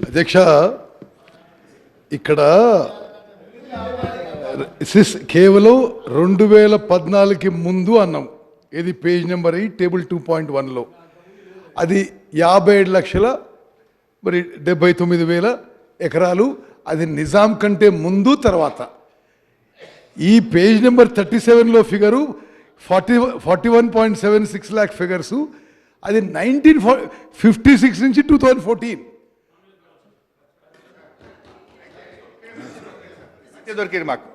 అధ్యక్ష ఇక్కడ సిస్ కేవలం రెండు వేల పద్నాలుగుకి ముందు అన్నాం. ఇది page number eight table two point వన్లో. అది యాభై ఏడు లక్షల మరి డెబ్బై తొమ్మిది వేల ఎకరాలు. అది నిజాం కంటే ముందు తర్వాత. ఈ పేజ్ నెంబర్ థర్టీ సెవెన్లో figure forty forty one point seven six lakh figures. అది నైన్టీన్ ఫిఫ్టీ సిక్స్ నుంచి టూ థౌజండ్ ఫోర్టీన్. మంచిగా దొరికింది మాకు.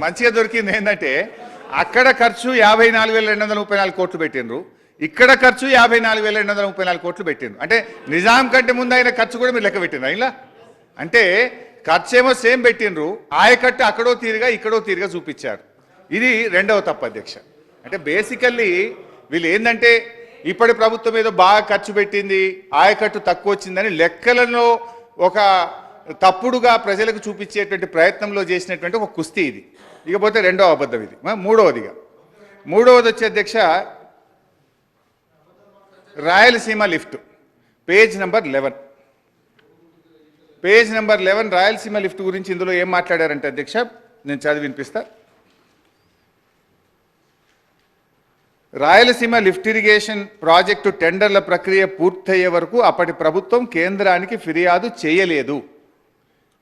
మంచిగా దొరికింది ఏంటంటే అక్కడ ఖర్చు యాభై నాలుగు వేల రెండు వందల ముప్పై నాలుగు కోట్లు పెట్టిండ్రు. ఇక్కడ ఖర్చు యాభై నాలుగు వేల రెండు వందల ముప్పై నాలుగు కోట్లు పెట్టిండ్రు. అంటే నిజాం కంటే ముందు అయిన ఖర్చు కూడా మీరు లెక్క పెట్టిండ్రు ఇలా అంటే ఖర్చు ఏమో సేమ్ పెట్టిండ్రు. ఆయకట్టు అక్కడో తీరుగా ఇక్కడో తీరుగా చూపించారు. ఇది రెండవ తప్పు అధ్యక్ష. అంటే బేసికల్లీ వీళ్ళు ఏంటంటే ఇప్పటి ప్రభుత్వం ఏదో బాగా ఖర్చు పెట్టింది ఆయకట్టు తక్కువ వచ్చిందని లెక్కలలో ఒక తప్పుడుగా ప్రజలకు చూపించేటువంటి ప్రయత్నంలో చేసినటువంటి ఒక కుస్తీ ఇది. ఇకపోతే రెండవ అబద్ధం ఇది. మూడవదిగా మూడవది వచ్చే అధ్యక్ష Rayalaseema lift. Page number eleven. Page number eleven Rayalaseema lift గురించి ఇందులో ఏం మాట్లాడారంటే అధ్యక్ష నేను చదివి వినిపిస్తా. రాయలసీమ లిఫ్ట్ ఇరిగేషన్ ప్రాజెక్టు టెండర్ల ప్రక్రియ పూర్తయ్యే వరకు అప్పటి ప్రభుత్వం కేంద్రానికి ఫిర్యాదు చేయలేదు.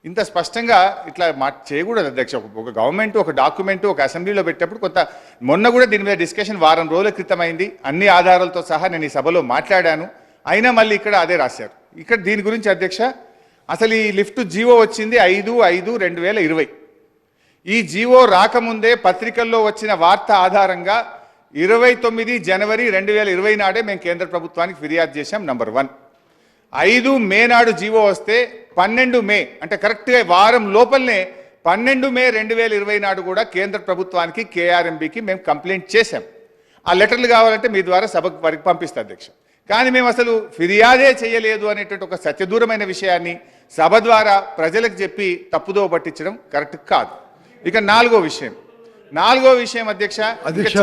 ఇంత స్పష్టంగా ఇట్లా మా చేయకూడదు అధ్యక్ష. ఒక- గవర్నమెంట్ ఒక డాక్యుమెంట్ ఒక అసెంబ్లీలో పెట్టేప్పుడు కొంత మొన్న కూడా దీని మీద డిస్కషన్ వారం రోజుల క్రితం అయింది. అన్ని ఆధారాలతో సహా నేను ఈ సభలో మాట్లాడాను. అయినా మళ్ళీ ఇక్కడ అదే రాశారు. ఇక్కడ దీని గురించి అధ్యక్ష అసలు ఈ లిఫ్ట్ జీవో వచ్చింది ఐదు ఐదు రెండు వేల ఇరవై. ఈ జీవో రాకముందే పత్రికల్లో వచ్చిన వార్త ఆధారంగా ఇరవై తొమ్మిది జనవరి రెండు వేల ఇరవై నాడే మేము కేంద్ర ప్రభుత్వానికి ఫిర్యాదు చేశాం నంబర్ వన్ ఐదు మే నాడు జీవో వస్తే పన్నెండు మే అంటే కరెక్ట్గా వారం లోపలనే పన్నెండు మే రెండు వేల ఇరవై నాడు కూడా కేంద్ర ప్రభుత్వానికి కేఆర్ఎంబికి మేము కంప్లైంట్ చేశాం. ఆ లెటర్లు కావాలంటే మీ ద్వారా సభకు వారికి పంపిస్తా అధ్యక్ష. కానీ మేము అసలు ఫిర్యాదే చేయలేదు అనేటువంటి ఒక సత్యదూరమైన విషయాన్ని సభ ద్వారా ప్రజలకు చెప్పి తప్పుదో పట్టించడం కరెక్ట్ కాదు. ఇక నాలుగో విషయం. నాలుగో విషయం అధ్యక్ష అధ్యక్ష